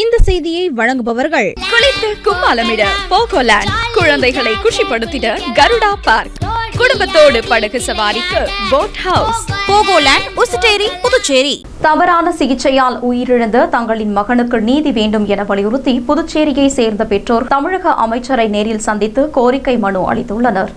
இந்த செய்தியை வழங்குபவர்கள் குளித்து கும்மாலமிட போகோலேண்ட் குழந்தைகளை குஷிப்படுத்திட கருடா பார்க். குடும்பத்தோடு படகு சவாரிக்கு போட் ஹவுஸ் போகோலேண்ட் உசுட்டேரி புதுச்சேரி. தவறான சிகிச்சையால் உயிரிழந்த தங்களின் மகனுக்கு நீதி வேண்டும் என வலியுறுத்தி புதுச்சேரியை சேர்ந்த பெற்றோர் தமிழக அமைச்சரை நேரில் சந்தித்து கோரிக்கை மனு அளித்துள்ளனர்.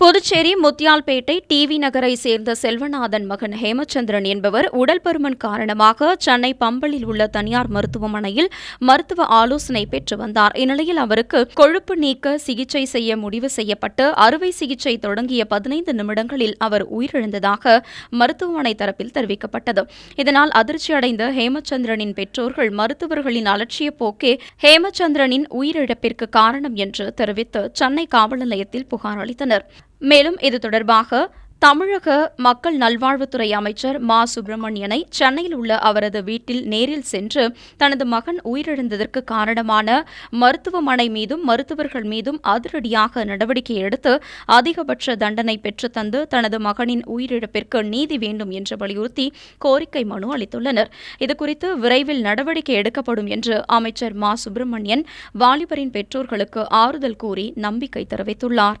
புதுச்சேரி முத்தியால்பேட்டை டிவி நகரை சேர்ந்த செல்வநாதன் மகன் ஹேமச்சந்திரன் என்பவர் உடல் பருமன் காரணமாக சென்னை பம்பலில் உள்ள தனியார் மருத்துவமனையில் மருத்துவ ஆலோசனை பெற்று வந்தார். இந்நிலையில் அவருக்கு கொழுப்பு நீக்க சிகிச்சை செய்ய முடிவு செய்யப்பட்டு அறுவை சிகிச்சை தொடங்கிய பதினைந்து நிமிடங்களில் அவர் உயிரிழந்ததாக மருத்துவமனை தரப்பில் தெரிவிக்கப்பட்டது. இதனால் அதிர்ச்சியடைந்த ஹேமச்சந்திரனின் பெற்றோர்கள் மருத்துவர்களின் அலட்சிய போக்கே ஹேமச்சந்திரனின் உயிரிழப்பிற்கு காரணம் என்று தெரிவித்து சென்னை காவல் நிலையத்தில் புகார் அளித்தனர். மேலும் இது தொடர்பாக தமிழக மக்கள் நல்வாழ்வுத்துறை அமைச்சர் மா. சுப்பிரமணியனை சென்னையில் உள்ள அவரது வீட்டில் நேரில் சென்று தனது மகன் உயிரிழந்ததற்கு காரணமான மருத்துவமனை மீதும் மருத்துவர்கள் மீதும் அதிரடியாக நடவடிக்கை எடுத்து அதிகபட்ச தண்டனை பெற்றுத்தந்து தனது மகனின் உயிரிழப்பிற்கு நீதி வேண்டும் என்று வலியுறுத்தி கோரிக்கை மனு அளித்துள்ளனர். இதுகுறித்து விரைவில் நடவடிக்கை எடுக்கப்படும் என்று அமைச்சர் மா. சுப்பிரமணியன் வாலிபரின் பெற்றோர்களுக்கு ஆறுதல் கூறி நம்பிக்கை தெரிவித்துள்ளார்.